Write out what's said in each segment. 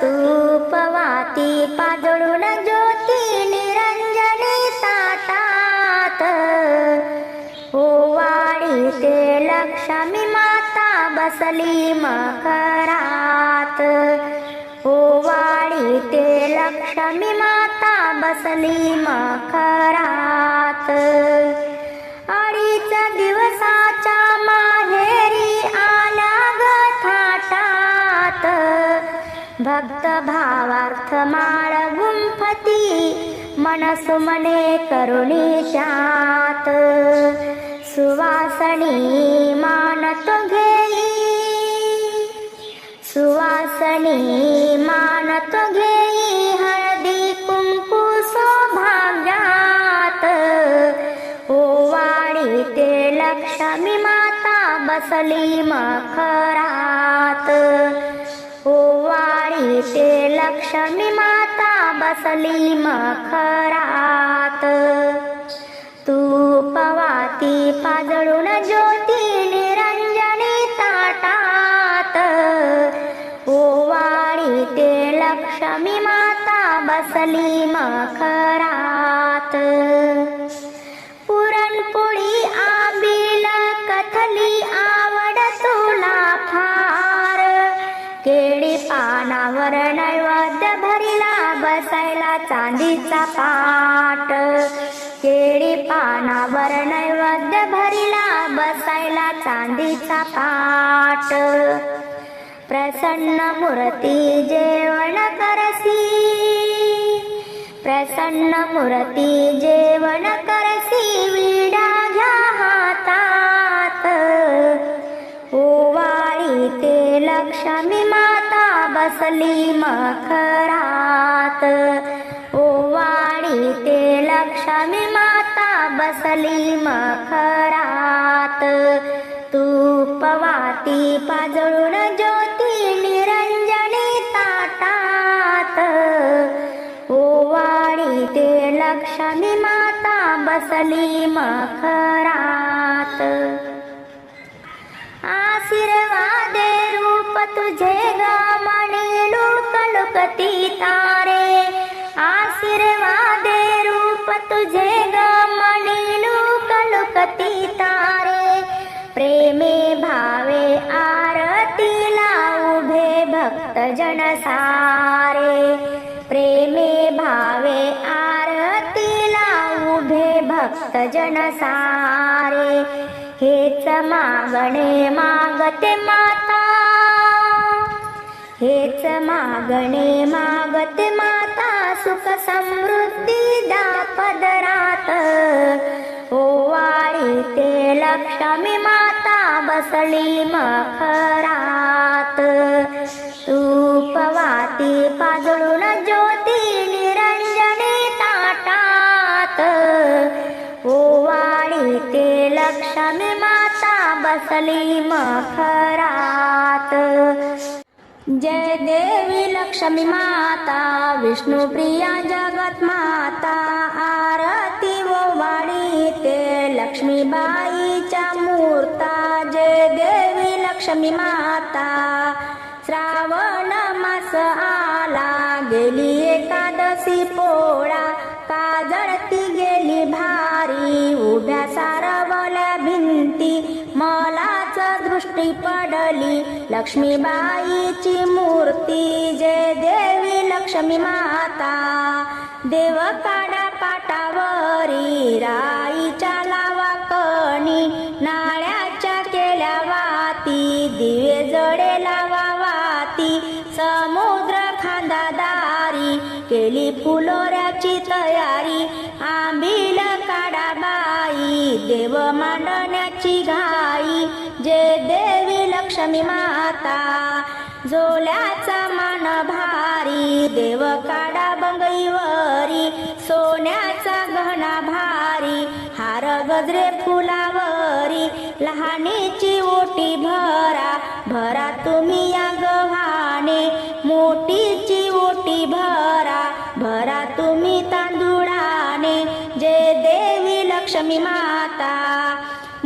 तू पवाती ज्योती सुमने करुणी त्यात. सुवासनी मानत घेई सुवासनी मानत घेई हळदी कुंकू सौभाग्यात. ओवाळी ते लक्ष्मी माता बसली मखरात. ओवाळी ते लक्ष्मी माता बसली मखरात. तूपवाती पाजळून ज्योती निरंजनी ताटात. ओवाळी ते लक्ष्मी माता बसली मखरात. चांदीचा पाट केळी पानावर नैवेद्य भरिला बसायला चांदीचा पाट प्रसन्न मूर्ती जेवण करसी. प्रसन्न मूर्ती जेवण करसी विडा घ्या हातात. ओवाळी ते लक्ष्मी माता बसली मखरात. बसली मखरात तूपवाती पाजळून ज्योती निरंजनी ताटात. ओवाळी ते लक्ष्मी माता बसली मखरात. आशीर्वादे रूप तुझे गामणी लोकलुकती तारे. आशीर्वादे रूप तुझे गमणे लोक लुकती तारे। प्रेमे भावे आरतीला उभे भक्त जन सारे प्रेमे भावे आरतीला उभे भक्त जन सारे हेच मागणे मागते माता। हेच मागणे मागते माता। सुख समृद्धी दापदरात ओवाळी ते लक्ष्मी माता बसली मखरात. तूपवाती पाजळून ज्योती निरंजनी ताटात. ओवाळी ते लक्ष्मी माता बसली मखरात. जय देवी लक्ष्मी माता विष्णुप्रिया जगत माता आरती ओवाळी ते लक्ष्मीबाईच्या मूर्ता जय देवी लक्ष्मी माता श्रावण दृष्टी पडली. लक्ष्मीबाईची मूर्ती. जय देवी लक्ष्मी माता. देव काढा पाटावरी. राईच्या लावा कणी. नाळ्याच्या केल्या वाती. दिवे जडे लावा वाती. समुद्र खांदादारी केली फुलोऱ्याची तयारी. आंबील काढा बाई. देव मांडण्याची लक्ष्मी माता झोल्याचा मान भारी देव काडा बंगईवरी सोन्याचा गहना भारी हार गजरे फुलावरी लहानीची ओटी भरा भरा तुम्ही या गव्हाणे मोठीची ओटी भरा भरा तुम्ही तांदुळाने जय देवी लक्ष्मी माता.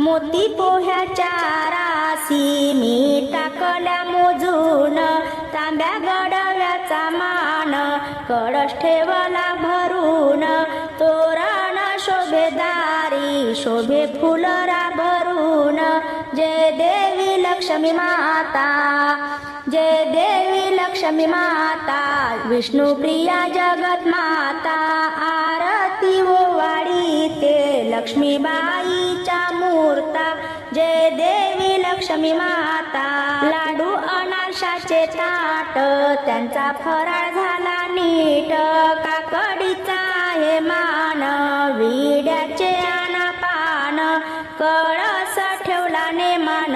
मोती पोह्याच्या रासी मी टाकल्या मोजून. तांब्या गडव्याचा मान कळश ठेवला भरून. तोरण शोभेदारी शोभे फुलरा भरून. जय देवी लक्ष्मी माता जय देवी लक्ष्मी माता विष्णुप्रिया जगत माता. आरती ओवाळी ते लक्ष्मीबाईच्या मूर्ता. जय देवी लक्ष्मी माता. लाडू अनारशाचे ताट. त्यांचा फराळ झाला नीट. काकडीचा आहे मान. विड्याचे आना पान कळस ठेवला ने मान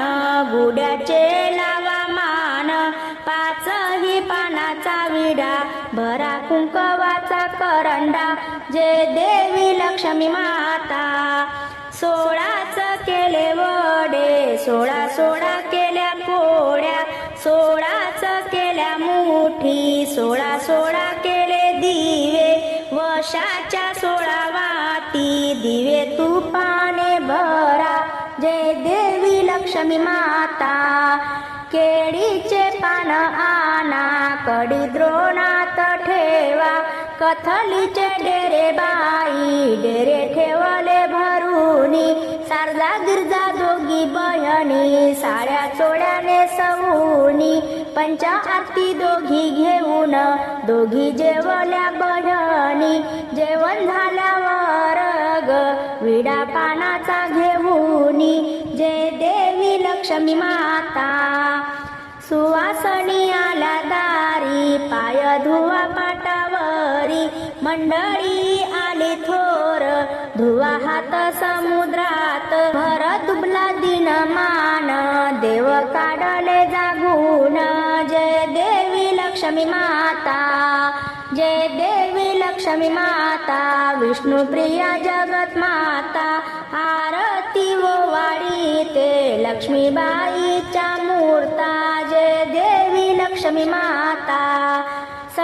गुड्याचे लावा मान. पाचही पानाचा विडा. भरा कुंकवाचा करंडा. जय देवी लक्ष्मी माता. सोळाच केले वडे सोळा सोळा केल्या पोळ्या सोळाच केल्या मुठी सोळा सोळा केले दिवे वशाच्या सोळा वाती दिवे तुपाने भरा जय देवी लक्ष्मी माता. कथलीचे डेरे बाई डेरे ठेवले भरुनी सारदा गिरजा दोघी बहिणी साड्या चोळ्याने सवूनी पंचा आरती दोघी घेऊन दोघी जेवल्या बहिणी जेवण झाल्यावर ग विडा पानाचा घेऊनी जय देवी लक्ष्मी माता. सुवासनी आला दारी पाय धुवा मंडळी आली थोर धुवा हात समुद्रात भर दुबला दिन मान. देव काढले जागून जय देवी लक्ष्मी माता. जय देवी लक्ष्मी माता विष्णुप्रिया जगत माता. आरती ओवाळी ते लक्ष्मीबाईच्या मूर्ता. जय देवी लक्ष्मी माता.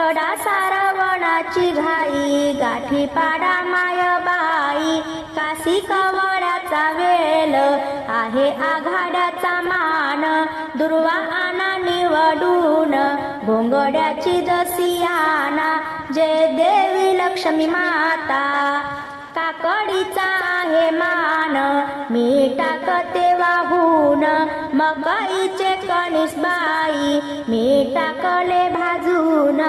पडा सारवणाची घाई गाठी पाडा मायबाई काशी कवळ्याचा वेल आहे आघाड्याचा मान. दुर्वा आना निवडून भोंगड्याची जसी आना जय देवी लक्ष्मी माता. काकडीचा आहे मान. मी टाकते वाहून मकईचे कणीस बाई. मी टाकले भाजून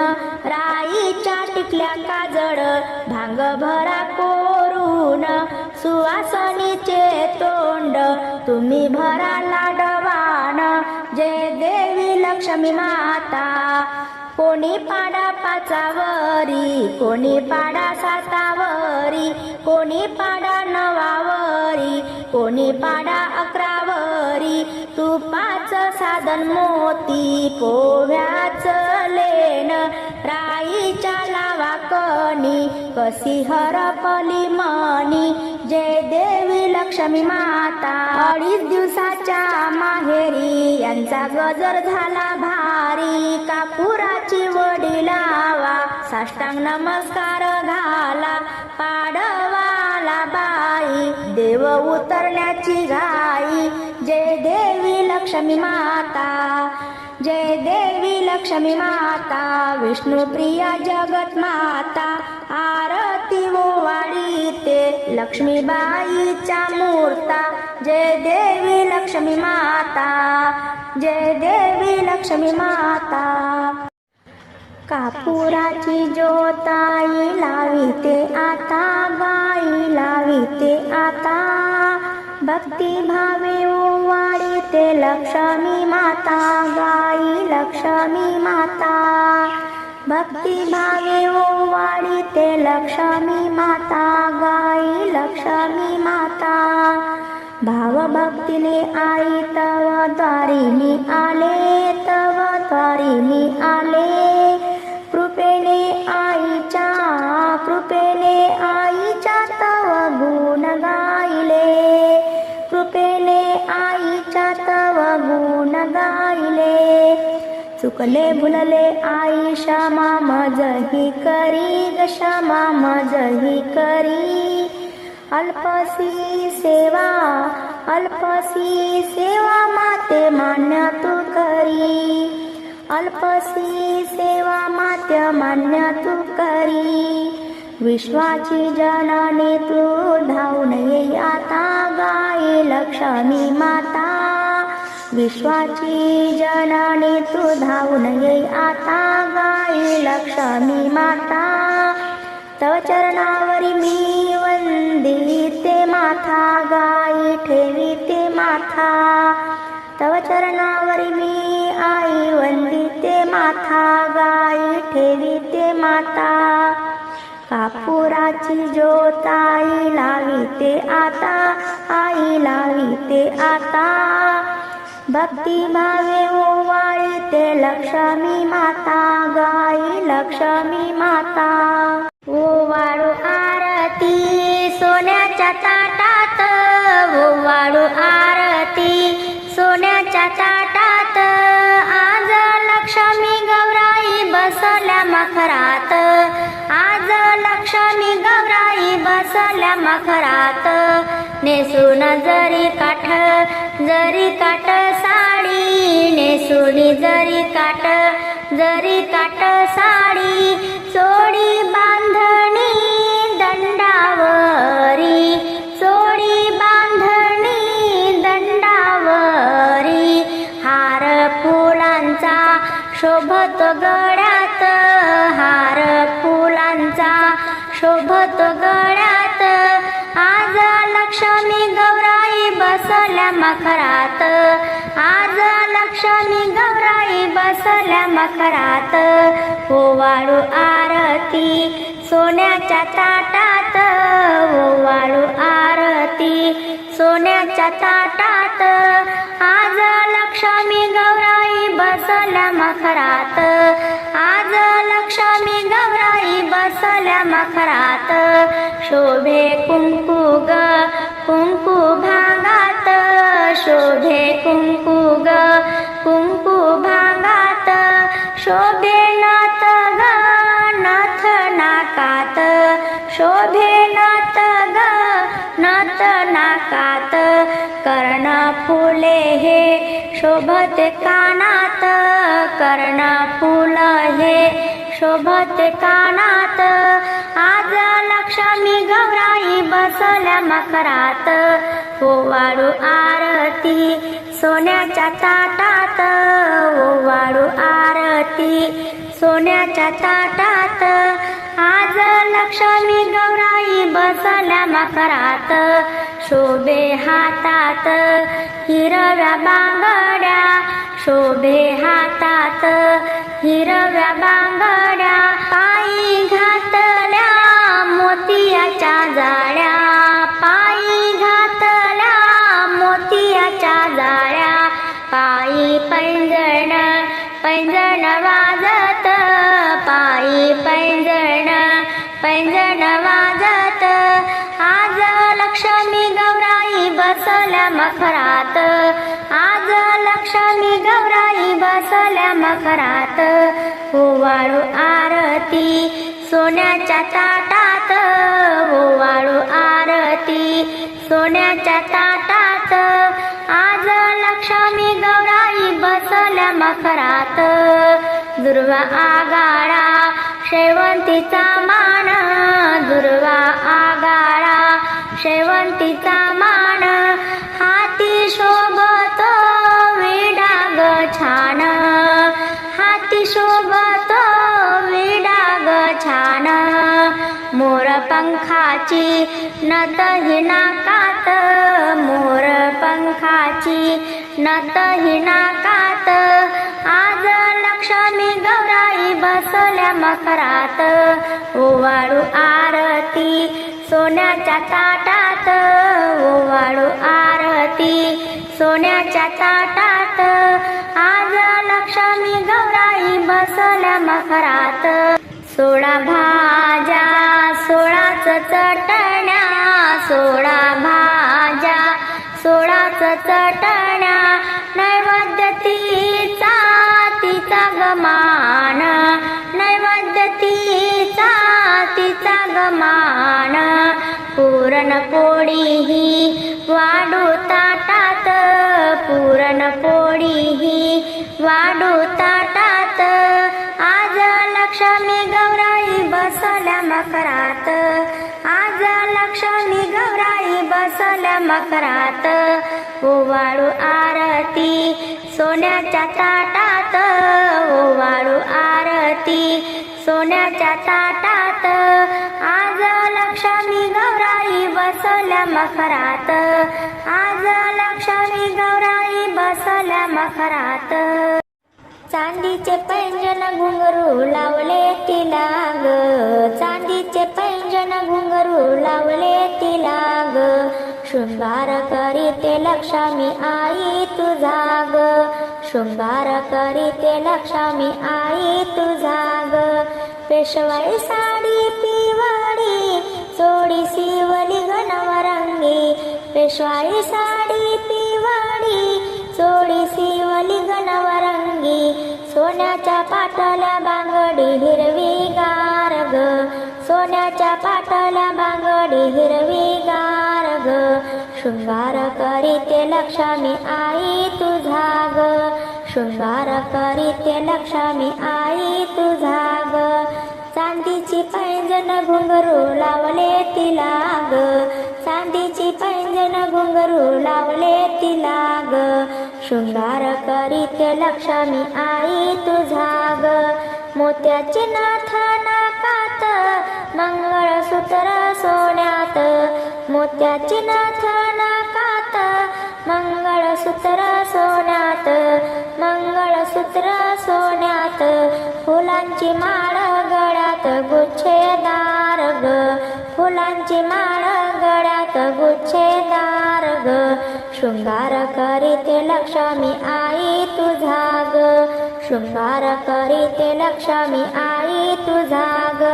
राईच्या टिकल्या काजळ. भांग भरा कोरून सुवासनीचे तोंड. तुम्ही भरा लाडवान जय देवी लक्ष्मी माता. कोणी पाडा पाचावरी कोणी पाडा सातावरी कोणी पाडा नवावरी कोणी पाडा अकरावरी. तुपाच साधन मोती पोव्याच लेन राईच्या लावा कसी हरपली मनी. जय देवी लक्ष्मी माता. अडीच दिवसाच्या माहेरी यांचा गजर झाला भारी. कापुराची वडी लावा साष्टांग नमस्कार घाला. पाडवाला बाई देव उतरण्याची घाई. जय देवी लक्ष्मी माता. जय देवी लक्ष्मी माता विष्णुप्रिया जगत माता आरती ओवाळी ते लक्ष्मीबाईच्या मूर्ता जय देवी लक्ष्मी माता जय देवी लक्ष्मी माता. कापुराची ज्योताई लाविते आता गाई लाविते आता. भक्ती भावे ओवाळीते लक्ष्मी माता गाई लक्ष्मी माता. भक्ती भावे ओवाळीते लक्ष्मी माता गाई लक्ष्मी माता. भाव भक्तीने आई तव द्वारी मी आले. भुकले भुलले आई क्षमा माझही करी ग क्षमा माझही करी. अल्पसी सेवा अल्पसी सेवा माते मान्य तू करी. अल्पसी सेवा माते मान्य तू करी. विश्वाची जननी तू धावून ये आता गाई लक्ष्मी माता. विश्वाची जननी तू धावून ये. आता गाई लक्ष्मी माता. तव चरणावरी मी वंदिते माथा. गाई ठेविते माथा. तव चरणावरी मी आई वंदिते माथा. गाई ठेविते माता. कापुराची ज्योत आई लाविते आता. आई लाविते आता. भक्ती भावे ओवाळीते लक्ष्मी माता गाई लक्ष्मी माता. ओवाळू आरती सोन्याच्या ताटात ओवाळू आरती सोन्याच्या ताटात आज लक्ष्मी गौराई बसल्या मखरात आज लक्ष्मी गौराई बसल्या मखरात. नेसून जरी काठ जरी काठ साडी नेसुनी जरी काठ जरी काठ साडी चोडी मखरात आज लक्ष्मी गौराई बसल्या मखरात ओवाळू आरती सोन्याच्या ताटात. ओवाळू आरती सोन्याच्या ताटात. आज लक्ष्मी गौराई बसल्या मखरात आज लक्ष्मी गौराई बसल्या मखरात शोभे कुंकू ग कुंकू भागात शोभे कुंकू ग. कुंकू भागात शोभे नात ग. नाथ नाकात शोभे नात ग. नाथ नाकात कर्ण फुले हे शोभत कानात. कर्ण फुल हे शोभत कानात. आज लक्ष्मी गौराई बसल्या मकरात. ओवाळू आरती सोन्याच्या ताटात. ओवाळू आरती सोन्याच्या ताटात. आज लक्ष्मी गौराई बसल्या मकरात. शोभे हातात हिरव्या बांगड्या. शोभे हातात हिरव्या बांगड्या. पायी घाल करात होवाळू ओवाळू आरती सोन्याच्या ताटात. ओवाळू आरती सोन्याच्या ताटात. आज लक्ष्मी गौराई बसल्या मखरात. दुर्वा आगाळा शेवंतीचा मान. दुर्वा आगाळा शेवंतीचा मान. हाती शोभत विडाग छान. पंखाची नत हि नाकात मोर पंखाची नत हि नाकात. आज लक्ष्मी गौराई बसल्या मखरात. ओवाळू आरती सोन्याच्या ताटात. ओवाळू आरती सोन्याच्या ताटात. आज लक्ष्मी गौराई बसल्या मखरात. सोळा भाज्या सोळाच चटण्या सोळा भाज्या सोळाच चटण्या नैवेद्य तिचा तिचा गमान नैवेद्य तिचा तिचा गमान. पुरणपोळी ही वाढू ताटात पुरणपोळी ही वाढू ताटात. आज लक्ष्मी मकरात. आज लक्ष्मी गौराई बसल्या मकरात. ओवाळू आरती सोन्याच्या ताटात. ओवाळू आरती सोन्याच्या ताटात. आज लक्ष्मी गौराई बसल्या मकरात. आज लक्ष्मी गौराई बसल्या मकरात. चांदीचे पैंजन घुंगरू लावले तिला ग चांदीचे पैंजन घुंगरू लावले तिला ग शृंगार करीते लक्ष्मी आई तुझा ग शृंगार करीते लक्ष्मी आई तुझा ग पेशवाई साडी पिवाडी चोडी शिवली गणवरंगी पेशवाई साडी पिवाडी चोडी शिवली गणवरंगी सोन्याच्या पाटल्या बांगडी हिरवी गार ग. सोन्याच्या पाटल्या बांगडी हिरवी गार ग. शृंगार करीते लक्ष्मी आई तुझा ग. शृंगार करीते लक्ष्मी आई तुझा ग. चांदीची पैंजन घुंगरू लावले तिला ग. चांदीची पैंजन घुंगरू लावले तिला ग. शृंगार करीते लक्ष्मी आई तुझा ग मोत्याची नाथ नाकात मंगळसूत्र सोन्यात. मोत्याची नाथ नाकात मंगळसूत्र सोन्यात. शृंगार करीते लक्ष्मी आई तुझा ग शृंगार करीते लक्ष्मी आई तुझा ग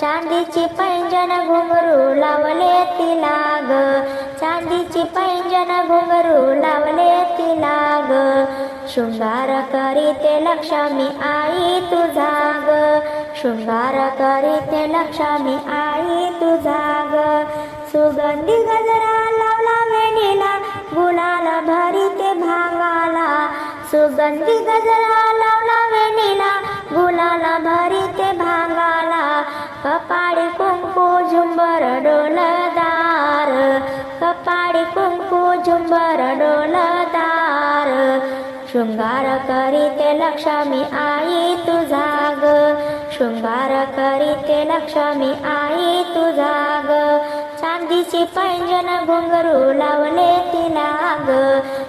चांदीची पैंजन घुंगरू लावले तिला ग चांदीची पैंजन घुंगरू लावले तिला ग शृंगार करीते लक्ष्मी आई तुझा ग शृंगार करीते लक्ष्मी आई तुझा ग सुगंधी गजरा सुगंधी गजरा लावला वेणीला गुलाल भरीते भांगाला. कपाळी कुंकू झुंबर डोलदार. कपाळी कुंकू झुंबर डोलदार. शृंगार करीते लक्ष्मी आई. शृंगार करीते लक्ष्मी आई तुझा ग चांदीची पैंजन घुंगरू लावले तिला ग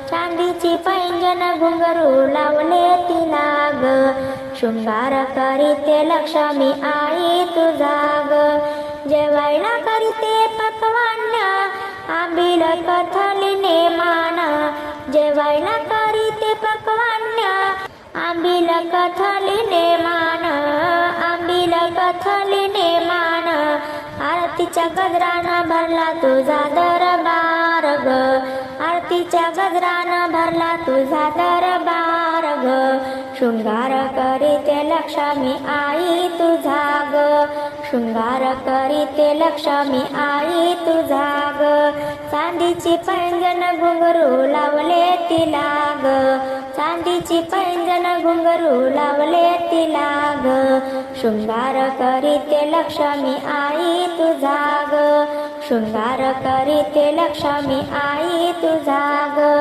चांदीची पैंजन घुंगरू लावले तिला ग शृंगार करीते लक्ष्मी आई तुझा ग जेवायला करीते पकवान आंबील कथलीने मान. जेवायला करीते पकवान आंबील कथलीने मान आंबील कथलीने मान आरतीच्या गजरानं भरला तुझा दरबार ग. आरतीच्या गजरानं भरला तुझा दरबार ग. शृंगार कर लक्ष्मी आई तुझा ग शृंगार करीते लक्ष्मी आई तुझा ग चांदीची पैंजन घुंगरू लावले तिला ग चांदीची पैंजन घुंगरू लावले तिला ग शृंगार करीते लक्ष्मी आई तुझा ग शृंगार करीते लक्ष्मी आई तुझा ग